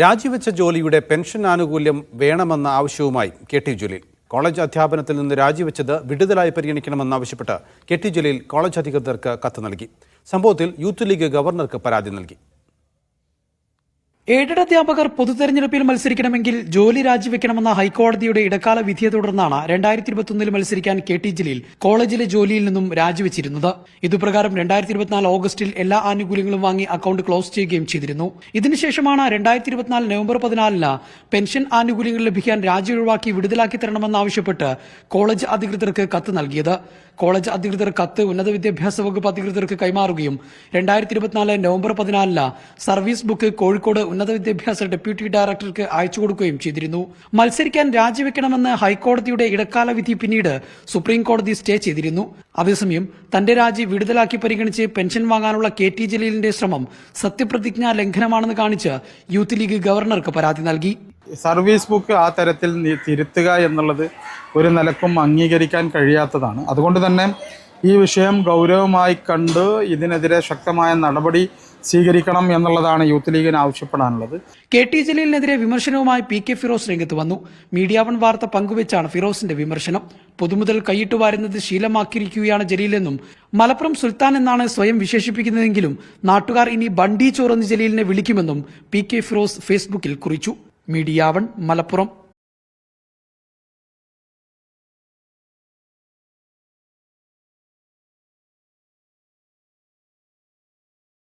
രാജിവെച്ച ജോലിയുടെ പെൻഷൻ ആനുകൂല്യം വേണമെന്ന ആവശ്യവുമായി കെ ടി ജലീൽ. കോളേജ് അധ്യാപനത്തിൽ നിന്ന് രാജിവെച്ചത് വിടുതലായി പരിഗണിക്കണമെന്നാവശ്യപ്പെട്ട് കെ ടി ജലീൽ കോളേജ് അധികൃതർക്ക് കത്ത് നൽകി. സംഭവത്തിൽ യൂത്ത് ലീഗ് ഗവർണർക്ക് പരാതി നൽകി. എയ്ഡഡ് അധ്യാപകർ പൊതുതെരഞ്ഞെടുപ്പിൽ മത്സരിക്കണമെങ്കിൽ ജോലി രാജിവെക്കണമെന്ന ഹൈക്കോടതിയുടെ ഇടക്കാല വിധിയെ തുടർന്നാണ് രണ്ടായിരത്തി ഇരുപത്തിയൊന്നിൽ മത്സരിക്കാൻ കെ ടി ജലീൽ കോളേജിലെ ജോലിയിൽ നിന്നും രാജിവെച്ചിരുന്നത്. ഇതുപ്രകാരം രണ്ടായിരത്തി ഇരുപത്തിനാല് ഓഗസ്റ്റിൽ എല്ലാ ആനുകൂല്യങ്ങളും വാങ്ങി അക്കൌണ്ട് ക്ലോസ് ചെയ്യുകയും ചെയ്തിരുന്നു. ഇതിനുശേഷമാണ് രണ്ടായിരത്തി ഇരുപത്തിനാല് നവംബർ പതിനാലിന് പെൻഷൻ ആനുകൂല്യങ്ങൾ ലഭിക്കാൻ രാജി ഒഴിവാക്കി വിടുതലാക്കി തരണമെന്നാവശ്യപ്പെട്ട് കോളേജ് അധികൃതർക്ക് കത്ത് നൽകിയത്. കോളേജ് അധികൃതർ കത്ത് ഉന്നത വിദ്യാഭ്യാസ വകുപ്പ് അധികൃതർക്ക് കൈമാറുകയും രണ്ടായിരത്തി ഇരുപത്തിനാല് നവംബർ പതിനാലിന് സർവീസ് ബുക്ക് കോഴിക്കോട് ഉന്നത വിദ്യാഭ്യാസ ഡെപ്യൂട്ടി ഡയറക്ടർക്ക് അയച്ചു കൊടുക്കുകയും ചെയ്തിരുന്നു. മത്സരിക്കാൻ രാജിവെക്കണമെന്ന് ഹൈക്കോടതിയുടെ ഇടക്കാല വിധി പിന്നീട് സുപ്രീം കോടതി സ്റ്റേ ചെയ്തിരുന്നു. അതേസമയം തന്റെ രാജി വിടുതലാക്കി പരിഗണിച്ച് പെൻഷൻ വാങ്ങാനുള്ള കെ ടി ജലീലിന്റെ ശ്രമം സത്യപ്രതിജ്ഞാ ലംഘനമാണെന്ന് കാണിച്ച് യൂത്ത് ലീഗ് ഗവർണർക്ക് പരാതി നൽകി. സർവീസ് ബുക്ക് ആ തരത്തിൽ തിരുത്തുക എന്നുള്ളത് ഒരു നിലക്കും അംഗീകരിക്കാൻ കഴിയാത്തതാണ്. അതുകൊണ്ട് തന്നെ ഈ വിഷയം ഗൗരവമായി കണ്ട് ഇതിനെതിരെ ശക്തമായ നടപടി സ്വീകരിക്കണം എന്നുള്ളതാണ് യൂത്ത് ലീഗിന് ആവശ്യപ്പെടാനുള്ളത്. കെ ടി ജലീലിനെതിരെ വിമർശനവുമായി പി കെ ഫിറോസ് രംഗത്ത് വന്നു. മീഡിയ വൺ വാർത്ത പങ്കുവെച്ചാണ് ഫിറോസിന്റെ വിമർശനം. പൊതുമുതൽ കൈയിട്ട് വാരുന്നത് ശീലമാക്കിയിരിക്കുകയാണ് ജലീലെന്നും മലപ്പുറം സുൽത്താൻ എന്നാണ് സ്വയം വിശേഷിപ്പിക്കുന്നതെങ്കിലും നാട്ടുകാർ ഇനി ബണ്ടി ചോറെന്ന് ജലീലിനെ വിളിക്കുമെന്നും പി കെ ഫിറോസ് ഫേസ്ബുക്കിൽ കുറിച്ചു. Media one Malappuram.